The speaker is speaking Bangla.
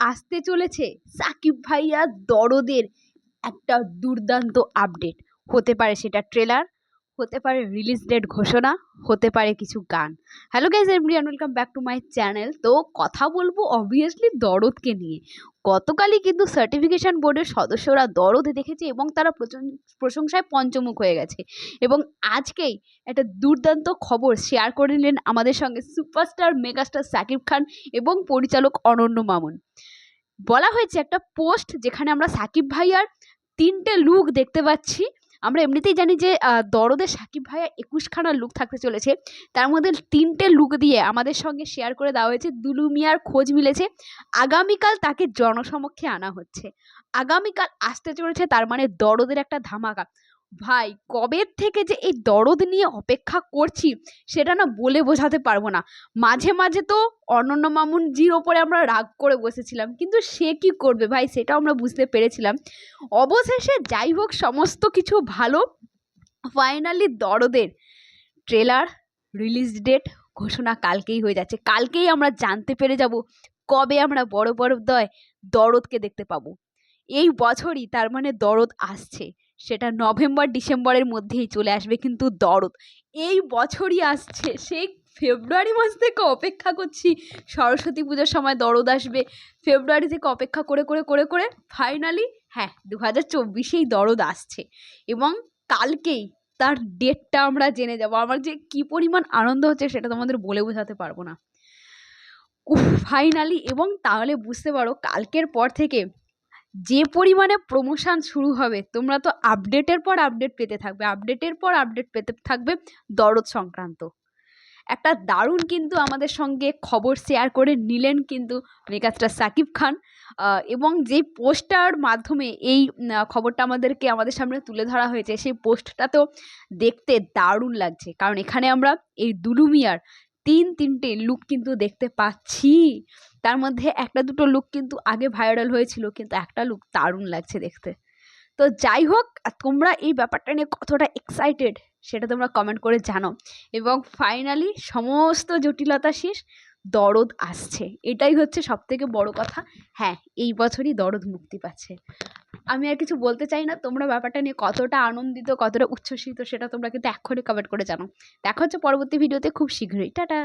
আসতে চলেছে সাকিব ভাইয়া দরদের একটা দুর্দান্ত আপডেট হতে পারে সেটা ট্রেলার হতে পারে রিলিজ ডেট ঘোষণা, হতে পারে কিছু গান। Hello guys everyone welcome back to my channel তো কথা বলব অবভিয়াসলি দরদকে নিয়ে। গতকালই কিন্তু সার্টিফিকেশন বোর্ডের সদস্যরা দরদ দেখেছে এবং তারা প্রশংসায় পঞ্চমুখ হয়ে গেছে। এবং আজকেই একটা দুর্দান্ত খবর শেয়ার করে নিলেন আমাদের সঙ্গে সুপারস্টার মেগাস্টার সাকিব খান এবং পরিচালক অনন্য মামুন। বলা হয়েছে একটা পোস্ট যেখানে আমরা সাকিব ভাইয়ার তিনটে লুক দেখতে পাচ্ছি। আমরা এমনিতেই জানি যে দরদে দরদের সাকিব ভাইয়া একুশখানা লুক থাকতে চলেছে। তার মধ্যে তিনটে লুক দিয়ে আমাদের সঙ্গে শেয়ার করে দেওয়া হয়েছে। দুলু মিয়ার খোঁজ মিলেছে। আগামীকাল তাকে জনসমক্ষে আনা হচ্ছে। আগামীকাল আসতে চলেছে তার মানে দরদের একটা ধামাকা। ভাই, কবে থেকে যে এই দরদ নিয়ে অপেক্ষা করছি, সেটা না বলে বোঝাতে পারব না। মাঝে মাঝে তো অনন্য মামুন জির ওপরে আমরা রাগ করে বসেছিলাম, কিন্তু সে কি করবে ভাই, সেটাও আমরা বুঝতে পেরেছিলাম। অবশেষে যাই হোক, সমস্ত কিছু ভালো। ফাইনালি দরদের ট্রেলার রিলিজ ডেট ঘোষণা কালকেই হয়ে যাচ্ছে। কালকেই আমরা জানতে পেরে যাব কবে আমরা বড় বড় দয় দরদকে দেখতে পাবো। এই বছরই তার মানে দরদ আসছে। সেটা নভেম্বর, ডিসেম্বরের মধ্যেই চলে আসবে কিন্তু দরদ। এই বছরই আসছে, সেই ফেব্রুয়ারি মাস থেকে অপেক্ষা করছি। সরস্বতী পুজোর সময় দরদ আসবে। ফেব্রুয়ারি থেকে অপেক্ষা করে করে করে করে ফাইনালি হ্যাঁ দু হাজার চব্বিশেই দরদ আসছে। এবং কালকেই তার ডেটটা আমরা জেনে যাব। আমার যে কি পরিমাণ আনন্দ হচ্ছে সেটা তোমাদের বলে বোঝাতে পারব না। ফাইনালি এবং তাহলে বুঝতে পারো, কালকের পর থেকে যে পরিমাণে প্রমোশন শুরু হবে, তোমরা তো আপডেটের পর আপডেট পেতে থাকবে আপডেটের পর আপডেট পেতে থাকবে দরদ সংক্রান্ত। একটা দারুণ কিন্তু আমাদের সঙ্গে খবর শেয়ার করে নিলেন কিন্তু মেগাস্টার সাকিব খান এবং যে পোস্টার মাধ্যমে এই খবরটা আমাদেরকে আমাদের সামনে তুলে ধরা হয়েছে, সেই পোস্টটা তো দেখতে দারুণ লাগছে। কারণ এখানে আমরা এই দুলু মিয়ার তিন তিনটে লুক কিন্তু দেখতে পাচ্ছি। তার মধ্যে একটা দুটো লুক কিন্তু আগে ভাইরাল হয়েছিল, কিন্তু একটা লুক দারুণ লাগছে দেখতে। তো যাই হোক, তোমরা এই ব্যাপারটা নিয়ে কতটা এক্সাইটেড সেটা তোমরা কমেন্ট করে জানো এবং ফাইনালি সমস্ত জটিলতা শেষ, দরদ আসছে। এটাই হচ্ছে সব থেকে বড় কথা। হ্যাঁ এই বছরই দরদ মুক্তি পাচ্ছে। আমি আর কিছু বলতে চাই না। তোমরা ব্যাপারটা নিয়ে কতটা আনন্দিত, কতটা উচ্ছ্বসিত সেটা তোমরা কিন্তু এক্ষুনি কমেন্ট করে জানো দেখা হচ্ছে পরবর্তী ভিডিওতে খুব শীঘ্রই। টাটা!